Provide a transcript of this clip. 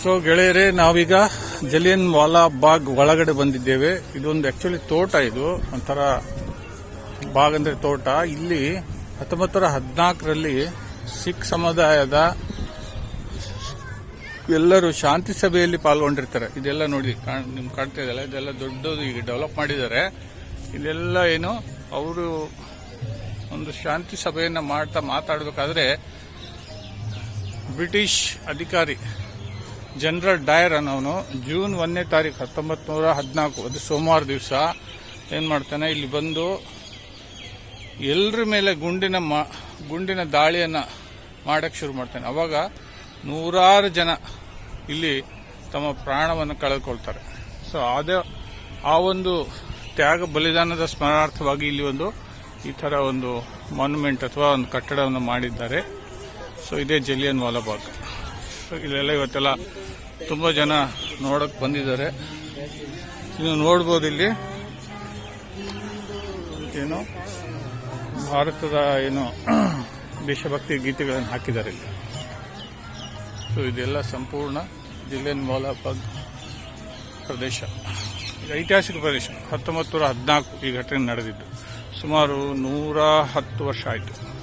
So ಗೆಳೆಯರೇ, ನಾವೀಗ ಜಲಿಯನ್ ವಾಲಾ ಬಾಗ್ ಒಳಗಡೆ ಬಂದಿದ್ದೇವೆ. ಇದೊಂದು ಆಕ್ಚುಲಿ ತೋಟ ಇದು. ಒಂಥರ ಬಾಗ್ ಅಂದ್ರೆ ತೋಟ. ಇಲ್ಲಿ ಹತ್ತೊಂಬತ್ತು ನೂರ ಹದಿನಾಲ್ಕರಲ್ಲಿ ಸಿಖ್ ಸಮುದಾಯದ ಎಲ್ಲರೂ ಶಾಂತಿ ಸಭೆಯಲ್ಲಿ ಪಾಲ್ಗೊಂಡಿರ್ತಾರೆ. ಇದೆಲ್ಲ ನೋಡಿ ನಿಮ್ಗೆ ಕಾಣ್ತಾ ಇದೆಯಲ್ಲ, ಇದೆಲ್ಲ ದೊಡ್ಡದು ಈಗ ಡೆವಲಪ್ ಮಾಡಿದ್ದಾರೆ. ಇದೆಲ್ಲ ಏನು, ಅವರು ಒಂದು ಶಾಂತಿ ಸಭೆಯನ್ನು ಮಾಡ್ತಾ ಮಾತಾಡಬೇಕಾದ್ರೆ ಬ್ರಿಟಿಷ್ ಅಧಿಕಾರಿ ಜನರಲ್ ಡಯರ್ ಅನ್ನೋನು ಜೂನ್ ಒಂದನೇ ತಾರೀಕು ಹತ್ತೊಂಬತ್ತು ನೂರ ಹದಿನಾಲ್ಕು, ಅದು ಸೋಮವಾರ ದಿವಸ. ಏನು ಮಾಡ್ತಾನೆ? ಇಲ್ಲಿ ಬಂದು ಎಲ್ಲರ ಮೇಲೆ ಗುಂಡಿನ ಮ- ಗುಂಡಿನ ದಾಳಿಯನ್ನು ಮಾಡಕ್ಕೆ ಶುರು ಮಾಡ್ತಾನೆ. ಅವಾಗ ನೂರಾರು ಜನ ಇಲ್ಲಿ ತಮ್ಮ ಪ್ರಾಣವನ್ನು ಕಳೆದುಕೊಳ್ತಾರೆ. ಸೊ ಅದೇ, ಆ ಒಂದು ತ್ಯಾಗ ಬಲಿದಾನದ ಸ್ಮರಣಾರ್ಥವಾಗಿ ಇಲ್ಲಿ ಒಂದು ಈ ಥರ ಒಂದು ಮಾನ್ಯುಮೆಂಟ್ ಅಥವಾ ಒಂದು ಕಟ್ಟಡವನ್ನು ಮಾಡಿದ್ದಾರೆ. ಸೊ ಇದೇ ಜಲಿಯನ್ ವಾಲಾಬಾಗ್. ಇಲ್ಲೆಲ್ಲ ಇವತ್ತೆಲ್ಲ ತುಂಬಾ ಜನ ನೋಡಕ್ ಬಂದಿದ್ದಾರೆ. ಇನ್ನು ನೋಡ್ಬೋದು ಇಲ್ಲಿ. ಏನು? ಭಾರತದ ಏನು ದೇಶಭಕ್ತಿ ಗೀತೆಗಳನ್ನು ಹಾಕಿದ್ದಾರೆ ಇಲ್ಲಿ. ಸೊ ಇದೆಲ್ಲ ಸಂಪೂರ್ಣ ಜಿಲ್ಲೆನ್ ವಾಲಾಬಾಗ್ ಪ್ರದೇಶ. ಐತಿಹಾಸಿಕ ಪ್ರದೇಶ. ಹತ್ತೊಂಬತ್ತು ನೂರ ಹದಿನಾಲ್ಕು ಈ ಘಟನೆ ನಡೆದಿದ್ದು. ಸುಮಾರು ನೂರ ಹತ್ತು ವರ್ಷ ಆಯಿತು.